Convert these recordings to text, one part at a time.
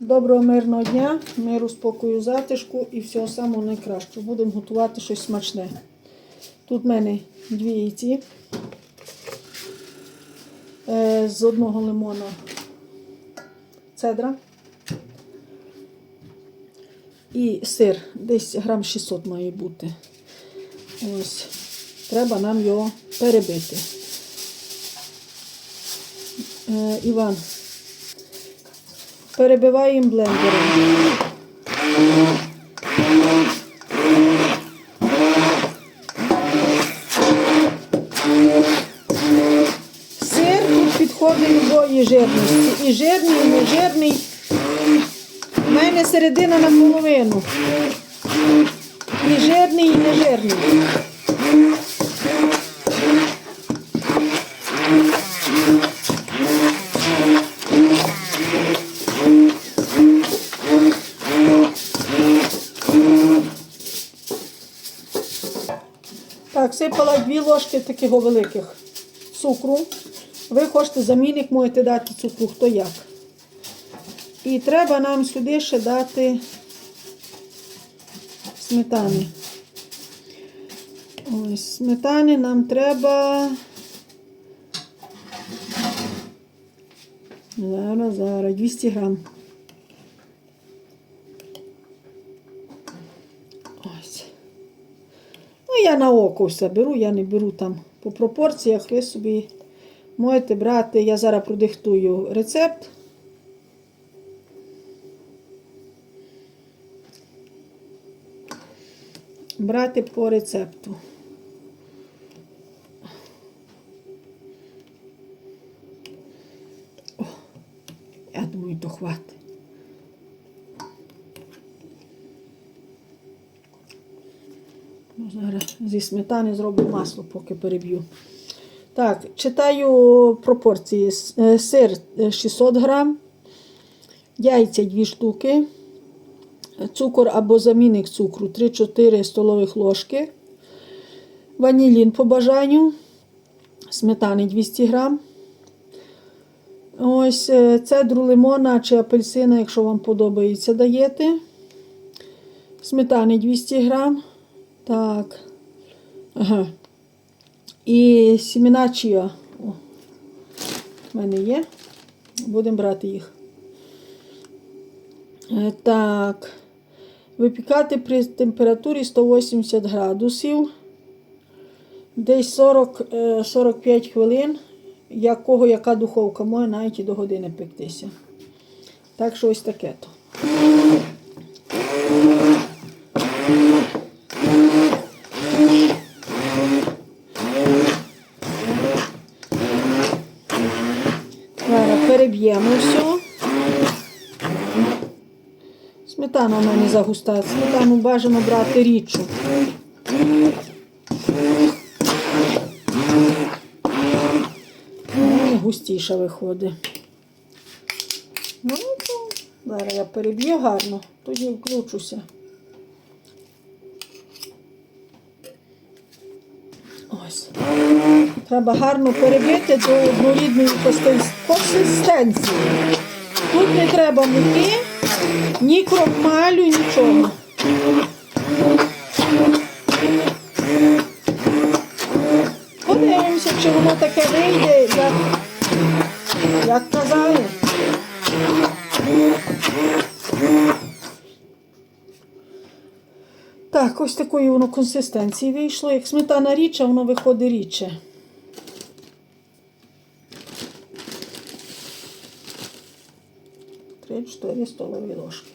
Доброго мирного дня, миру, спокою, затишку і всього самого найкращого. Будемо готувати щось смачне. Тут в мене дві яйці. Е, З одного лимона цедра. І сир, десь грам 600 має бути. Ось. Треба нам його перебити. Е, Іван, перебиваємо блендером. Сир тут підходить любої жирності. І жирний, і нежирний. У мене середина наполовину. І жирний, і нежирний. Так, сипала дві ложки таких великих цукру. Ви хочете замінник, можете дати цукру, хто як. І треба нам сюди ще дати сметани. Ось, сметани нам треба. Зараз, зараз, 200 грам. Ось. Ну, я на око все беру, я не беру там по пропорціях, ви собі можете брати. Я зараз продиктую рецепт. Брати по рецепту. О, я думаю, то хватить. Ну, Зараз зі сметани зроблю масло, поки переб'ю. Так, читаю пропорції. Е, Сир е, 600 грам, яйця 2 штуки, цукор або замінник цукру 3-4 столових ложки, ванілін по бажанню, сметани 200 грам. Ось е, цедру лимона чи апельсина, якщо вам подобається, даєте. Сметани 200 грам. Так. Ага. І сімена чия. В мене є. Будемо брати їх. Е, Так. Випікати при температурі 180 градусів. Десь 40, е, 45 хвилин. Якого яка духовка може навіть і до години пектися. Так що ось таке то. Зараз переб'ємо все. Сметана в мене загуста. Сметану бажано брати рідшу. Ну, Густіша виходить. Ну, зараз я переб'ю гарно, тоді вкручуся. Ось. Треба гарно перебити до однорідної консистенції. Тут не треба муки, ні крохмалю, нічого. Подивимося, чи воно таке вийде, як, як казали. Так, ось такої воно консистенції вийшло. Як сметана рідча, воно виходить рідше. Три-чотири столові ложки.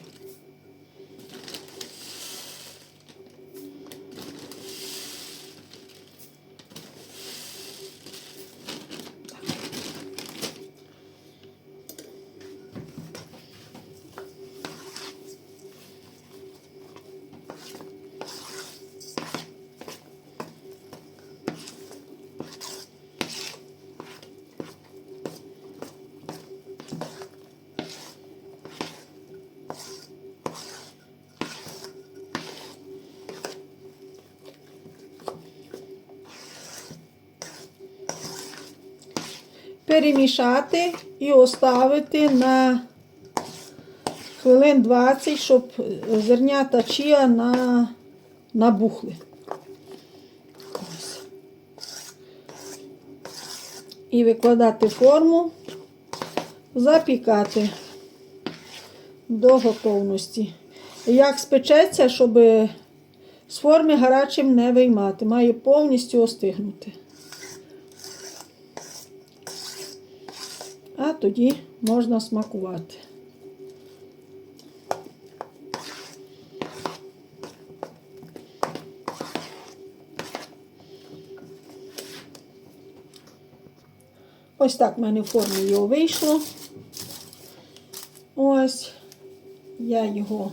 Перемішати і оставити на хвилин 20, щоб зернята чія на, набухли. І викладати форму, запікати до готовності. Як спечеться, щоб з форми гарячим не виймати, має повністю остигнути. А тоді можна смакувати. Ось так в мене в формі його вийшло. Ось я його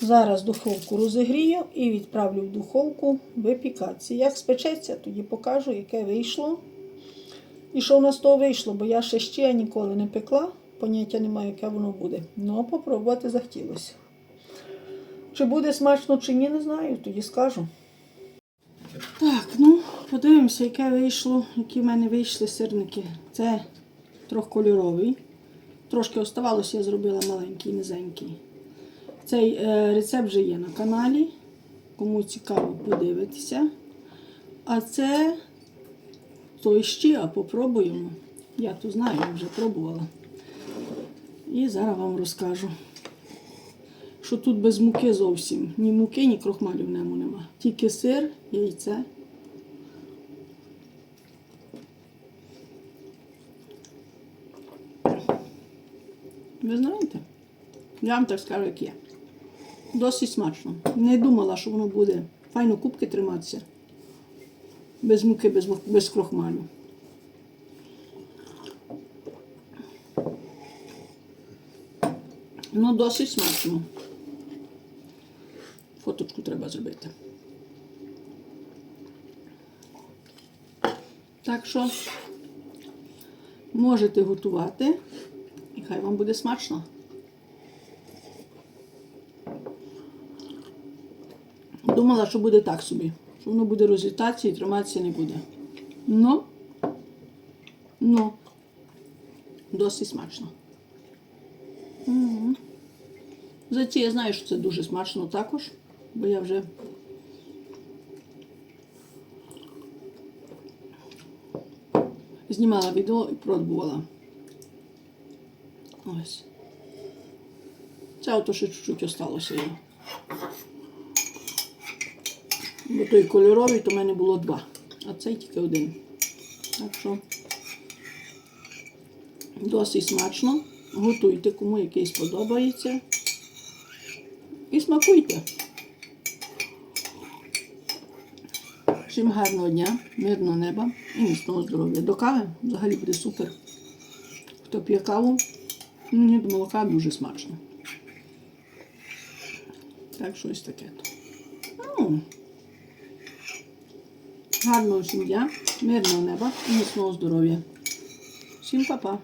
зараз в духовку розігрію і відправлю в духовку випікатися. Як спечеться, тоді покажу, яке вийшло. І що в нас того вийшло, бо я ще ще ніколи не пекла, поняття немає, яке воно буде. Ну, попробувати захотілося. Чи буде смачно, чи ні, не знаю, тоді скажу. Так, ну, подивимося, яке вийшло, які в мене вийшли сирники. Це трьохкольоровий. Трошки оставалося, я зробила маленький, низенький. Цей е, рецепт вже є на каналі. Кому цікаво, подивитися. А це ще, а попробуємо. Я то знаю, я вже пробувала. І зараз вам розкажу, що тут без муки зовсім. Ні муки, ні крохмалю в ньому нема. Тільки сир, яйце. Ви знаєте? Я вам так скажу, як є. Досить смачно. Не думала, що воно буде файно кубки триматися. Без муки, без, без крохмалю. Ну, досить смачно. Фоточку треба зробити. Так що можете готувати, і хай вам буде смачно. Думала, що буде так собі, що воно буде розлітатися і триматися не буде. Ну, ну, досить смачно. Мгм. Зайці я знаю, що це дуже смачно також, бо я вже знімала відео і пробувала. Ось. Це ото ще чуть-чуть осталося його. Бо той кольоровий, то в мене було два, а цей тільки один. Так що досить смачно. Готуйте, кому який сподобається. І смакуйте. Всім гарного дня, мирного неба і міцного здоров'я. До кави взагалі буде супер. Хто п'є каву, мені до молока дуже смачно. Так, щось таке. Ну, гарного сім'я, мирного неба і міцного здоров'я. Всім па-па.